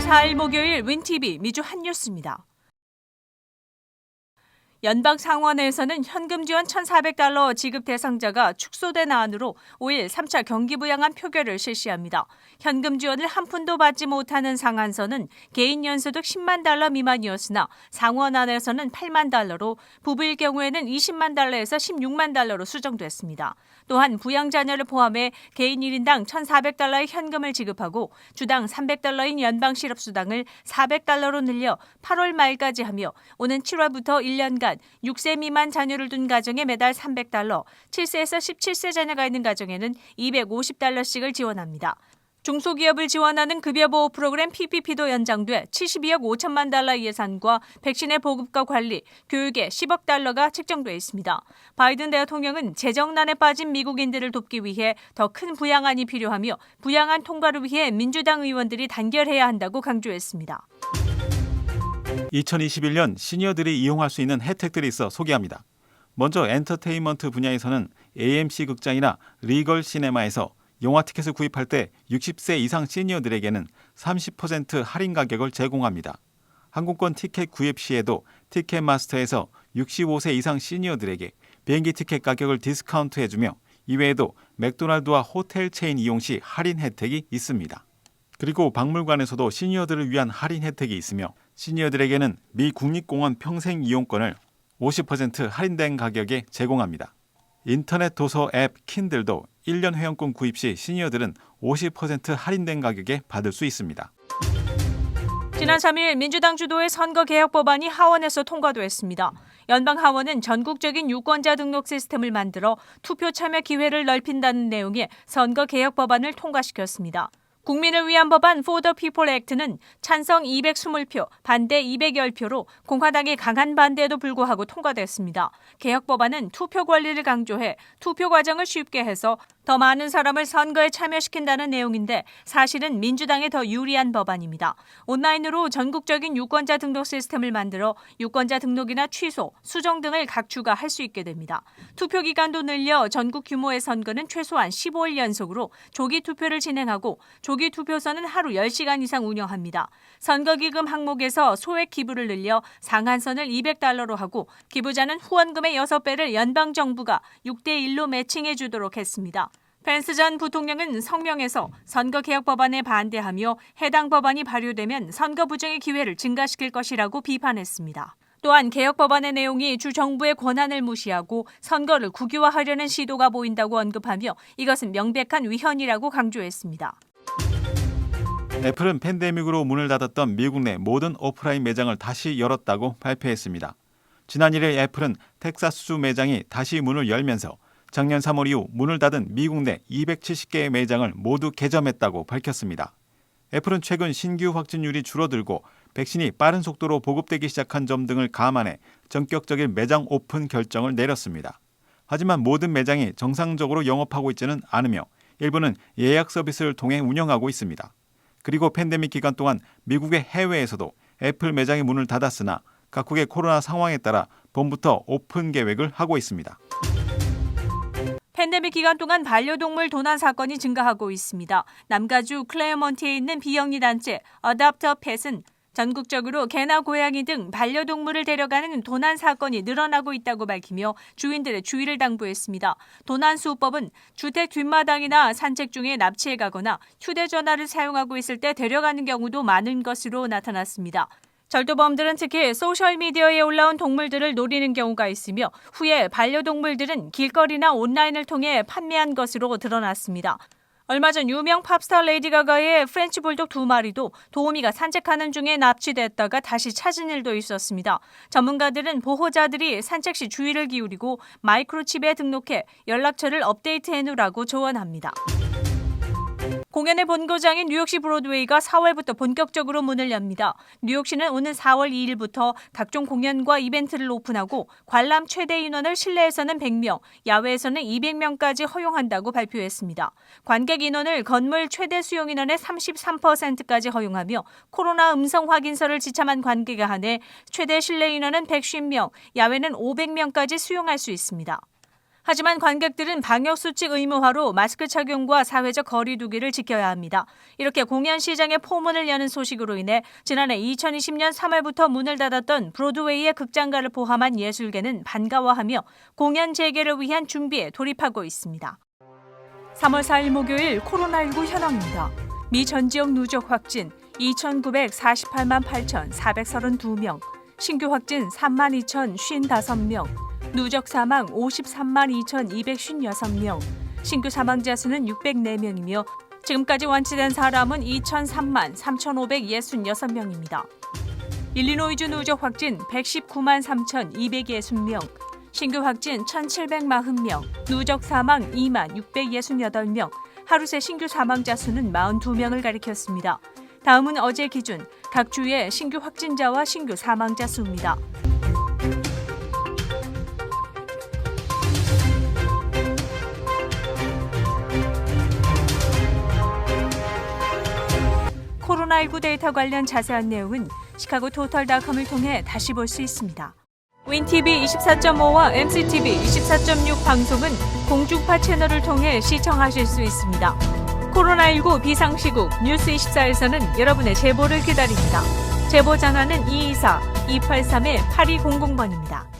4일 목요일 윈TV 미주 한뉴스입니다. 연방 상원에서는 현금 지원 1,400달러 지급 대상자가 축소된 안으로 5일 3차 경기 부양안 표결을 실시합니다. 현금 지원을 한 푼도 받지 못하는 상한선은 개인 연소득 10만 달러 미만이었으나 상원 안에서는 8만 달러로 부부일 경우에는 20만 달러에서 16만 달러로 수정됐습니다. 또한 부양 자녀를 포함해 개인 1인당 1,400달러의 현금을 지급하고 주당 300달러인 연방 실업수당을 400달러로 늘려 8월 말까지 하며 오는 7월부터 1년간 6세 미만 자녀를 둔 가정에 매달 300달러, 7세에서 17세 자녀가 있는 가정에는 250달러씩을 지원합니다. 중소기업을 지원하는 급여보호 프로그램 PPP도 연장돼 72억 5천만 달러 예산과 백신의 보급과 관리, 교육에 10억 달러가 책정돼 있습니다. 바이든 대통령은 재정난에 빠진 미국인들을 돕기 위해 더 큰 부양안이 필요하며 부양안 통과를 위해 민주당 의원들이 단결해야 한다고 강조했습니다. 2021년 시니어들이 이용할 수 있는 혜택들이 있어 소개합니다. 먼저 엔터테인먼트 분야에서는 AMC 극장이나 리걸 시네마에서 영화 티켓을 구입할 때 60세 이상 시니어들에게는 30% 할인 가격을 제공합니다. 항공권 티켓 구입 시에도 티켓마스터에서 65세 이상 시니어들에게 비행기 티켓 가격을 디스카운트해주며 이외에도 맥도날드와 호텔 체인 이용 시 할인 혜택이 있습니다. 그리고 박물관에서도 시니어들을 위한 할인 혜택이 있으며 시니어들에게는 미 국립공원 평생 이용권을 50% 할인된 가격에 제공합니다. 인터넷 도서 앱 킨들도 1년 회원권 구입 시 시니어들은 50% 할인된 가격에 받을 수 있습니다. 지난 3일 민주당 주도의 선거 개혁 법안이 하원에서 통과됐습니다. 연방 하원은 전국적인 유권자 등록 시스템을 만들어 투표 참여 기회를 넓힌다는 내용의 선거 개혁 법안을 통과시켰습니다. 국민을 위한 법안 the People Act는 찬성 220표, 반대 210표로 공화당의 강한 반대에도 불구하고 통과됐습니다. 개혁 법안은 투표 권리를 강조해 투표 과정을 쉽게 해서 더 많은 사람을 선거에 참여시킨다는 내용인데 사실은 민주당에 더 유리한 법안입니다. 온라인으로 전국적인 유권자 등록 시스템을 만들어 유권자 등록이나 취소, 수정 등을 각 주가 할 수 있게 됩니다. 투표 기간도 늘려 전국 규모의 선거는 최소한 15일 연속으로 조기 투표를 진행하고 조기 투표소는 하루 10시간 이상 운영합니다. 선거기금 항목에서 소액 기부를 늘려 상한선을 200달러로 하고 기부자는 후원금의 6배를 연방정부가 6대1로 매칭해 주도록 했습니다. 펜스 전 부통령은 성명에서 선거 개혁 법안에 반대하며 해당 법안이 발효되면 선거 부정의 기회를 증가시킬 것이라고 비판했습니다. 또한 개혁 법안의 내용이 주 정부의 권한을 무시하고 선거를 국유화하려는 시도가 보인다고 언급하며 이것은 명백한 위헌이라고 강조했습니다. 애플은 팬데믹으로 문을 닫았던 미국 내 모든 오프라인 매장을 다시 열었다고 발표했습니다. 지난 1일 애플은 텍사스주 매장이 다시 문을 열면서 작년 3월 이후 문을 닫은 미국 내 270개의 매장을 모두 개점했다고 밝혔습니다. 애플은 최근 신규 확진율이 줄어들고 백신이 빠른 속도로 보급되기 시작한 점 등을 감안해 전격적인 매장 오픈 결정을 내렸습니다. 하지만 모든 매장이 정상적으로 영업하고 있지는 않으며 일부는 예약 서비스를 통해 운영하고 있습니다. 그리고 팬데믹 기간 동안 미국의 해외에서도 애플 매장이 문을 닫았으나 각국의 코로나 상황에 따라 봄부터 오픈 계획을 하고 있습니다. 팬데믹 기간 동안 반려동물 도난 사건이 증가하고 있습니다. 남가주 클레어먼트에 있는 비영리 단체 어답터 펫은 전국적으로 개나 고양이 등 반려동물을 데려가는 도난 사건이 늘어나고 있다고 밝히며 주인들의 주의를 당부했습니다. 도난 수법은 주택 뒷마당이나 산책 중에 납치해 가거나 휴대전화를 사용하고 있을 때 데려가는 경우도 많은 것으로 나타났습니다. 절도범들은 특히 소셜미디어에 올라온 동물들을 노리는 경우가 있으며 후에 반려동물들은 길거리나 온라인을 통해 판매한 것으로 드러났습니다. 얼마 전 유명 팝스타 레이디 가가의 프렌치 불독 두 마리도 도우미가 산책하는 중에 납치됐다가 다시 찾은 일도 있었습니다. 전문가들은 보호자들이 산책 시 주의를 기울이고 마이크로칩에 등록해 연락처를 업데이트해 놓으라고 조언합니다. 공연의 본고장인 뉴욕시 브로드웨이가 4월부터 본격적으로 문을 엽니다. 뉴욕시는 오는 4월 2일부터 각종 공연과 이벤트를 오픈하고 관람 최대 인원을 실내에서는 100명, 야외에서는 200명까지 허용한다고 발표했습니다. 관객 인원을 건물 최대 수용 인원의 33%까지 허용하며 코로나 음성 확인서를 지참한 관객에 한해 최대 실내 인원은 150명, 야외는 500명까지 수용할 수 있습니다. 하지만 관객들은 방역수칙 의무화로 마스크 착용과 사회적 거리두기를 지켜야 합니다. 이렇게 공연 시장의 포문을 여는 소식으로 인해 지난해 2020년 3월부터 문을 닫았던 브로드웨이의 극장가를 포함한 예술계는 반가워하며 공연 재개를 위한 준비에 돌입하고 있습니다. 3월 4일 목요일 코로나19 현황입니다. 미 전 지역 누적 확진 2,948만 8,432명, 신규 확진 3만 2,055명, 누적 사망 53만 2,256명, 신규 사망자 수는 604명이며 지금까지 완치된 사람은 2,003만 3,566명입니다. 일리노이주 누적 확진 119만 3,260명, 신규 확진 1,740명, 누적 사망 2만 668명, 하루 새 신규 사망자 수는 42명을 가리켰습니다. 다음은 어제 기준 각 주의 신규 확진자와 신규 사망자 수입니다. 코로나19 데이터 관련 자세한 내용은 시카고 토털닷컴을 통해 다시 볼 수 있습니다. 윈TV 24.5와 MCTV 24.6 방송은 공중파 채널을 통해 시청하실 수 있습니다. 코로나19 비상시국 뉴스24에서는 여러분의 제보를 기다립니다. 제보 전화는 224-283-8200번입니다.